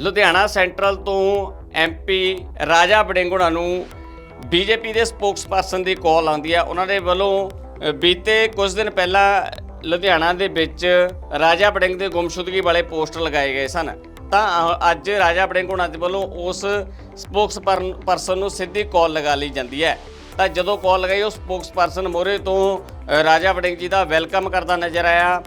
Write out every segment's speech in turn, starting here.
Ludhiana central ਤੋਂ MP ਰਾਜਾ ਬੜਿੰਗੁਣਾ ਨੂੰ ਬੀਜੇਪੀ ਦੇ ਸਪੋਕਸਪਰਸਨ ਦੀ ਕਾਲ ਆਉਂਦੀ ਹੈ। ਉਹਨਾਂ ਦੇ ਵੱਲੋਂ ਬੀਤੇ ਕੁਝ ਦਿਨ ਪਹਿਲਾਂ ਲੁਧਿਆਣਾ ਦੇ ਵਿੱਚ ਰਾਜਾ ਬੜਿੰਗ ਦੇ ਗੁੰਮਸ਼ੁਦਗੀ ਵਾਲੇ ਪੋਸਟਰ ਲਗਾਏ ਗਏ ਸਨ। ਤਾਂ ਅੱਜ ਰਾਜਾ ਬੜਿੰਗੁਣਾ ਦੇ ਵੱਲੋਂ ਉਸ ਸਪੋਕਸਪਰਸਨ ਨੂੰ ਸਿੱਧੀ ਕਾਲ ਲਗਾ ਲਈ ਜਾਂਦੀ ਹੈ। ਤਾਂ ਜਦੋਂ ਕਾਲ ਲਗਾਈ, ਉਹ ਸਪੋਕਸਪਰਸਨ ਮੋਰੇ ਤੋਂ ਰਾਜਾ ਵੜਿੰਗ ਜੀ ਦਾ ਵੈਲਕਮ ਕਰਦਾ ਨਜ਼ਰ ਆਇਆ।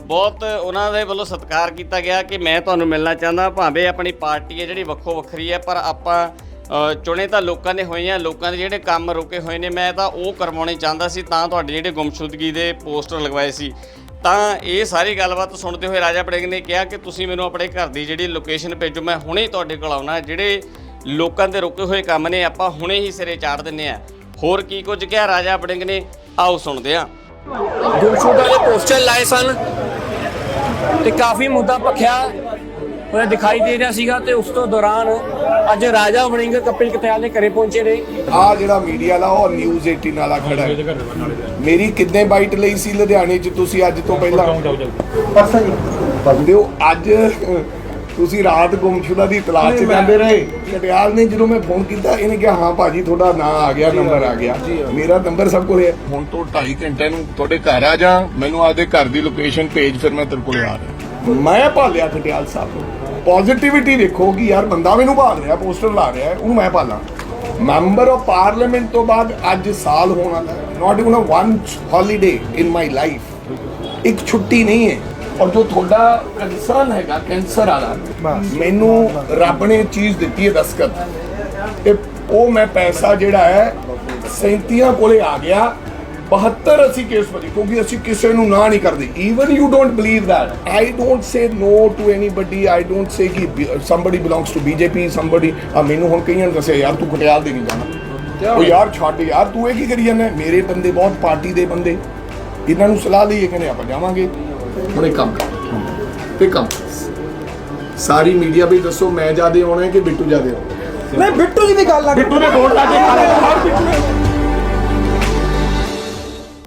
ਬਹੁਤ ਉਹਨਾਂ ਦੇ ਵੱਲੋਂ ਸਤਿਕਾਰ ਕੀਤਾ ਗਿਆ ਕਿ ਮੈਂ ਤੁਹਾਨੂੰ ਮਿਲਣਾ ਚਾਹੁੰਦਾ, ਭਾਵੇਂ ਆਪਣੀ ਪਾਰਟੀ ਹੈ ਜਿਹੜੀ ਵੱਖੋ ਵੱਖਰੀ ਹੈ, ਪਰ ਆਪਾਂ ਚੁਣੇ ਤਾਂ ਲੋਕਾਂ ਦੇ ਹੋਏ ਆ, ਲੋਕਾਂ ਦੇ ਜਿਹੜੇ ਕੰਮ ਰੁਕੇ ਹੋਏ ਨੇ, ਮੈਂ ਤਾਂ ਉਹ ਕਰਵਾਉਣੇ ਚਾਹੁੰਦਾ ਸੀ, ਤਾਂ ਤੁਹਾਡੇ ਜਿਹੜੇ ਗੁੰਮਸ਼ੁਦਗੀ ਦੇ ਪੋਸਟਰ ਲਗਵਾਏ ਸੀ। ਤਾਂ ਇਹ ਸਾਰੀ ਗੱਲਬਾਤ ਸੁਣਦੇ ਹੋਏ ਰਾਜਾ ਵੜਿੰਗ ਨੇ ਕਿਹਾ ਕਿ ਤੁਸੀਂ ਮੈਨੂੰ ਆਪਣੇ ਘਰ ਦੀ ਜਿਹੜੀ ਲੋਕੇਸ਼ਨ ਭੇਜੋ, ਮੈਂ ਹੁਣੇ ਤੁਹਾਡੇ ਕੋਲ ਆਉਣਾ। ਜਿਹੜੇ ਲੋਕਾਂ ਦੇ ਰੁਕੇ ਹੋਏ ਕੰਮ ਨੇ, ਆਪਾਂ ਹੁਣੇ ਹੀ ਸਿਰੇ ਚਾੜ ਦਿੰਨੇ ਆ। ਹੋਰ ਕੀ ਕੁਝ ਕਿਹਾ ਰਾਜਾ ਵੜਿੰਗ ਨੇ? ਆਓ ਸੁਣਦੇ ਆ ਗੁੰਮਸ਼ੁਦਾ ਦੇ ਪੋਸਟਰ ਲਾਏ ਸਨ ਤੇ ਕਾਫੀ ਮੁੱਦਾ ਭਖਿਆ ਹੋਇਆ ਦਿਖਾਈ ਦੇ ਰਿਹਾ ਸੀਗਾ ਤੇ ਉਸ ਤੋਂ ਦੌਰਾਨ ਅੱਜ ਰਾਜਾ ਵੜਿੰਗ ਕਪਿਲ ਕਤਿਆਲ ਦੇ ਘਰੇ ਪਹੁੰਚੇ ਨੇ। ਆ ਜਿਹੜਾ ਮੀਡੀਆ ਵਾਲਾ ਉਹ ਨਿਊਜ਼ 18 ਵਾਲਾ ਖੜਾ ਹੈ। ਮੇਰੀ ਕਿੰਨੇ ਬਾਈਟ ਲਈ ਸੀ ਲੁਧਿਆਣੇ 'ਚ? ਤੁਸੀਂ ਅੱਜ ਤੋਂ ਪਹਿਲਾਂ? ਪਰਸੋਂ ਜੀ। ਦਿਓ ਅੱਜ ਤੁਸੀਂ ਰਾਤ ਗੁੰਮਸ਼ੁਦਾ ਦੀ ਤਲਾਸ਼ 'ਚ ਜਾਂਦੇ ਰਹੇ। ਕਟਿਆਲ ਨੇ ਜਦੋਂ ਮੈਂ ਫੋਨ ਕੀਤਾ ਇਹਨੇ ਕਿਹਾ ਹਾਂ ਭਾਜੀ ਤੁਹਾਡਾ ਨਾਂ ਆ ਗਿਆ ਨੰਬਰ ਆ ਗਿਆ। ਮੇਰਾ ਨੰਬਰ ਸਭ ਕੋਲ ਹੈ। ਹੁਣ ਤੋਂ 2.5 ਘੰਟੇ ਨੂੰ ਤੁਹਾਡੇ ਘਰ ਆ ਜਾ ਮੈਨੂੰ ਆਪਦੇ ਘਰ ਦੀ ਲੋਕੇਸ਼ਨ ਭੇਜ ਫਿਰ ਮੈਂ ਤੇਰੇ ਕੋਲ ਆ ਰਿਹਾ। ਮੈਂ ਭਾਲਿਆ ਕਟਿਆਲ ਸਾਹਿਬ ਨੂੰ। ਪੋਜ਼ਿਟਿਵਿਟੀ ਦੇਖੋ ਕਿ ਯਾਰ ਬੰਦਾ ਮੈਨੂੰ ਭਾਲ ਰਿਹਾ ਪੋਸਟਰ ਲਾ ਰਿਹਾ ਉਹਨੂੰ ਮੈਂ ਭਾਲਾਂ। ਮੈਂਬਰ ਆਫ ਪਾਰਲੀਮੈਂਟ ਤੋਂ ਬਾਅਦ ਅੱਜ ਸਾਲ ਹੋਣ ਹੈ। Not even a one holiday in my life ਇੱਕ ਛੁੱਟੀ ਨਹੀਂ ਹੈ। ਔਰ ਜੋ ਤੁਹਾਡਾ ਕੰਸਰਨ ਹੈਗਾ ਕੈਂਸਰ ਵਾਲਾ ਮੈਨੂੰ ਰੱਬ ਨੇ ਚੀਜ਼ ਦਿੱਤੀ ਹੈ ਦਸਕਤ ਤੇ ਉਹ ਮੈਂ ਪੈਸਾ ਜਿਹੜਾ ਹੈ 37 ਕੋਲੇ ਆ ਗਿਆ। 72 ਅਸੀਂ ਕੇਸ ਵਜੀ ਕਿਉਂਕਿ ਅਸੀਂ ਕਿਸੇ ਨੂੰ ਨਾ ਨਹੀਂ ਕਰਦੇ। Even you don't believe that I don't say no to anybody I don't say ਕਿ somebody belongs to BJP somebody ਆ ਮੈਨੂੰ ਹੁਣ ਕਈਆਂ ਨੇ ਦੱਸਿਆ ਯਾਰ ਤੂੰ ਪਟਿਆਲ ਦੇ ਨਹੀਂ ਜਾਣਾ। ਉਹ ਯਾਰ ਛੱਡ ਯਾਰ ਤੂੰ ਇਹ ਕੀ ਕਰੀ ਜਾਂਦਾ ਮੇਰੇ ਬੰਦੇ ਬਹੁਤ ਪਾਰਟੀ ਦੇ ਬੰਦੇ। ਇਹਨਾਂ ਨੂੰ ਸਲਾਹ ਲਈਏ ਕਹਿੰਦੇ ਆਪਾਂ ਜਾਵਾਂਗੇ। ਹੁਣ ਇੱਕ ਕੰਮ ਤੇ ਕੰਮ। ਸਾਰੀ ਮੀਡੀਆ ਵੀ ਦੱਸੋ ਮੈਂ ਜਿਆਦੇ ਆਉਣਾ ਹੈ ਕਿ ਬਿੱਟੂ ਜਿਆਦੇ ਆਉਣਾ ਨਹੀਂ ਬਿੱਟੂ ਦੀ ਗੱਲ ਆ। ਬਿੱਟੂ ਨੇ ਵੋਟ ਲਾ ਕੇ ਖਾ ਲਿਆ। ਹਰ ਬਿੱਟੂ ਨੇ